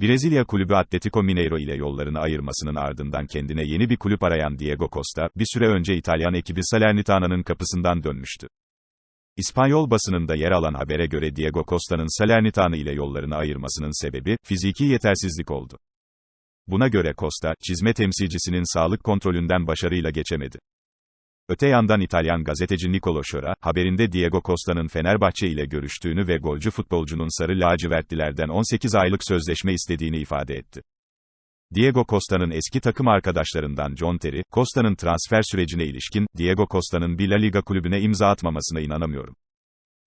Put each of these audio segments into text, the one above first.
Brezilya kulübü Atletico Mineiro ile yollarını ayırmasının ardından kendine yeni bir kulüp arayan Diego Costa, bir süre önce İtalyan ekibi Salernitana'nın kapısından dönmüştü. İspanyol basınında yer alan habere göre Diego Costa'nın Salernitana ile yollarını ayırmasının sebebi, fiziki yetersizlik oldu. Buna göre Costa, çizme temsilcisinin sağlık kontrolünden başarıyla geçemedi. Öte yandan İtalyan gazeteci Nicolo Şora, haberinde Diego Costa'nın Fenerbahçe ile görüştüğünü ve golcü futbolcunun sarı lacivertlilerden 18 aylık sözleşme istediğini ifade etti. Diego Costa'nın eski takım arkadaşlarından John Terry, Costa'nın transfer sürecine ilişkin, Diego Costa'nın bir La Liga kulübüne imza atmamasına inanamıyorum.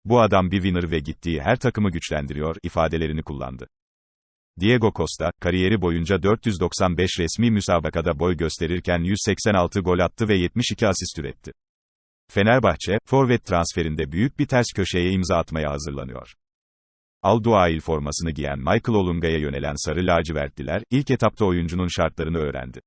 Bu adam bir winner ve gittiği her takımı güçlendiriyor, ifadelerini kullandı. Diego Costa, kariyeri boyunca 495 resmi müsabakada boy gösterirken 186 gol attı ve 72 asist üretti. Fenerbahçe, forvet transferinde büyük bir ters köşeye imza atmaya hazırlanıyor. Al-Duail formasını giyen Michael Olunga'ya yönelen sarı lacivertliler, ilk etapta oyuncunun şartlarını öğrendi.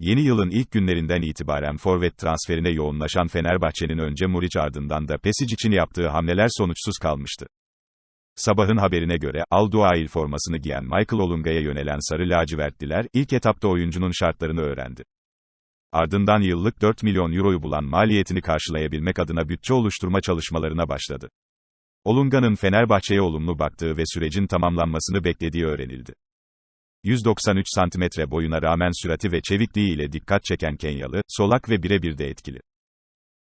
Yeni yılın ilk günlerinden itibaren forvet transferine yoğunlaşan Fenerbahçe'nin önce Muriç ardından da Pesic için yaptığı hamleler sonuçsuz kalmıştı. Sabahın haberine göre, Al-Duail formasını giyen Michael Olunga'ya yönelen sarı lacivertliler, ilk etapta oyuncunun şartlarını öğrendi. Ardından yıllık 4 milyon euroyu bulan maliyetini karşılayabilmek adına bütçe oluşturma çalışmalarına başladı. Olunga'nın Fenerbahçe'ye olumlu baktığı ve sürecin tamamlanmasını beklediği öğrenildi. 193 santimetre boyuna rağmen sürati ve çevikliği ile dikkat çeken Kenyalı, solak ve birebir de etkili.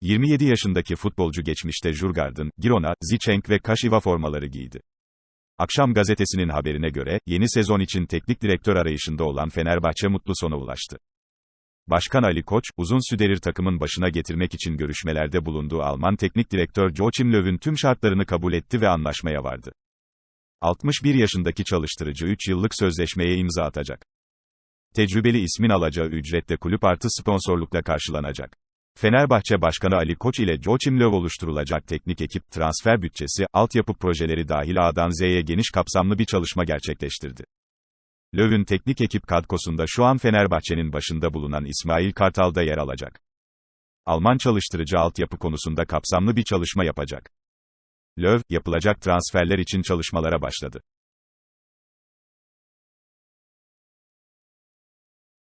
27 yaşındaki futbolcu geçmişte Jurgard'ın, Girona, Zicenk ve Kashiwa formaları giydi. Akşam gazetesinin haberine göre, yeni sezon için teknik direktör arayışında olan Fenerbahçe mutlu sona ulaştı. Başkan Ali Koç, uzun süredir takımın başına getirmek için görüşmelerde bulunduğu Alman teknik direktör Joachim Löw'ün tüm şartlarını kabul etti ve anlaşmaya vardı. 61 yaşındaki çalıştırıcı 3 yıllık sözleşmeye imza atacak. Tecrübeli ismin alacağı ücretle kulüp artı sponsorlukla karşılanacak. Fenerbahçe Başkanı Ali Koç ile Joachim Löw oluşturulacak teknik ekip, transfer bütçesi, altyapı projeleri dahil A'dan Z'ye geniş kapsamlı bir çalışma gerçekleştirdi. Löw'ün teknik ekip kadkosunda şu an Fenerbahçe'nin başında bulunan İsmail Kartal da yer alacak. Alman çalıştırıcı altyapı konusunda kapsamlı bir çalışma yapacak. Löw, yapılacak transferler için çalışmalara başladı.